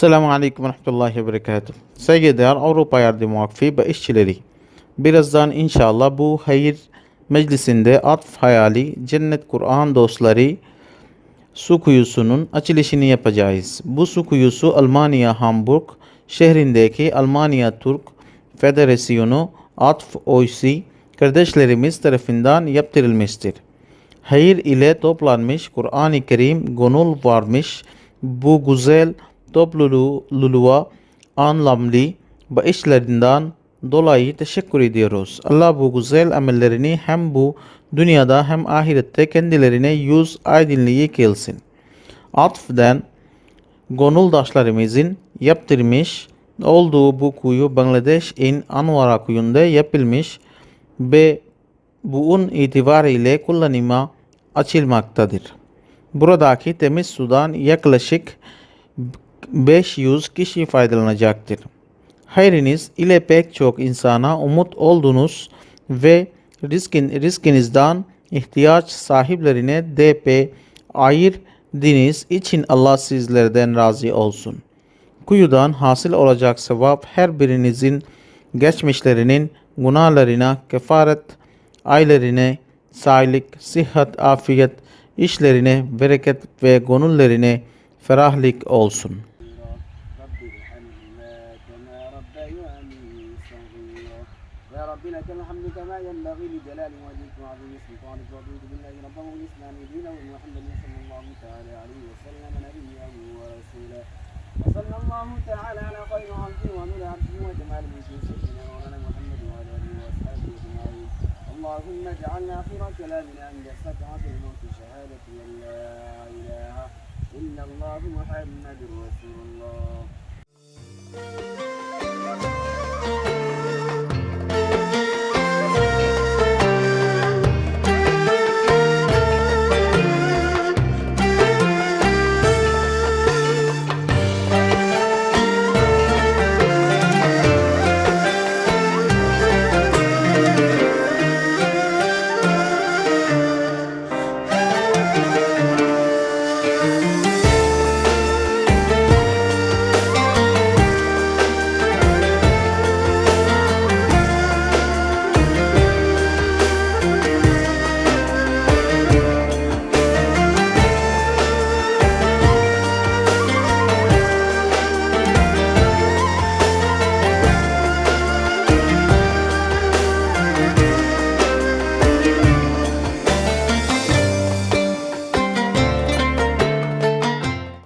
Selamun Aleyküm ve Rahmetullahi ve Berekatuhu. Saygıdeğer Avrupa Yardım Vakfı ve işçileri. Birazdan inşallah bu hayır meclisinde atf hayali cennet Kur'an dostları su kuyusunun açılışını yapacağız. Bu su kuyusu Almanya Hamburg şehrindeki Almanya Türk Federasyonu Atf Oysi kardeşlerimiz tarafından yaptırılmıştır. Hayır ile toplanmış Kur'an-ı Kerim gönül varmış bu güzel topluluğa anlamlı bağışlarından dolayı teşekkür ediyoruz. Allah bu güzel amellerini hem bu dünyada hem ahirette kendilerine yüz aydınlığı kılsın. Atf'den gönüldaşlarımızın yaptırmış olduğu bu kuyu Bangladeş'in Anwara kuyunda yapılmış ve bunun itibariyle kullanıma açılmaktadır. Buradaki temiz sudan yaklaşık 500 kişi faydalanacaktır. Hayriniz ile pek çok insana umut oldunuz ve riskin, riskinizden ihtiyaç sahiplerine DP ayırdığınız için Allah sizlerden razı olsun. Kuyudan hasıl olacak sevap her birinizin geçmişlerinin günahlarına kefaret, ailelerine sağlık, sıhhat, afiyet, işlerine bereket ve gönüllerine ferahlık olsun. رب ارحمهما كما ربياني صغيرا يا رب لك الحمد كما ينبغي لجلال وجهك وعظيم سلطانك. ورضيت بالله ربا والإسلام دينا ومحمد صلى الله تعالى عليه وسلم نبيا ورسولا. وصلى الله تعالى على خير عبد ونور عبد وجمال ملك سيدنا مولانا محمد وعلى آله وأصحابه أجمعين. اللهم اجعل اخر كلامنا عند سكرة الموت شهادة أن لا إله إلا الله محمد رسول الله.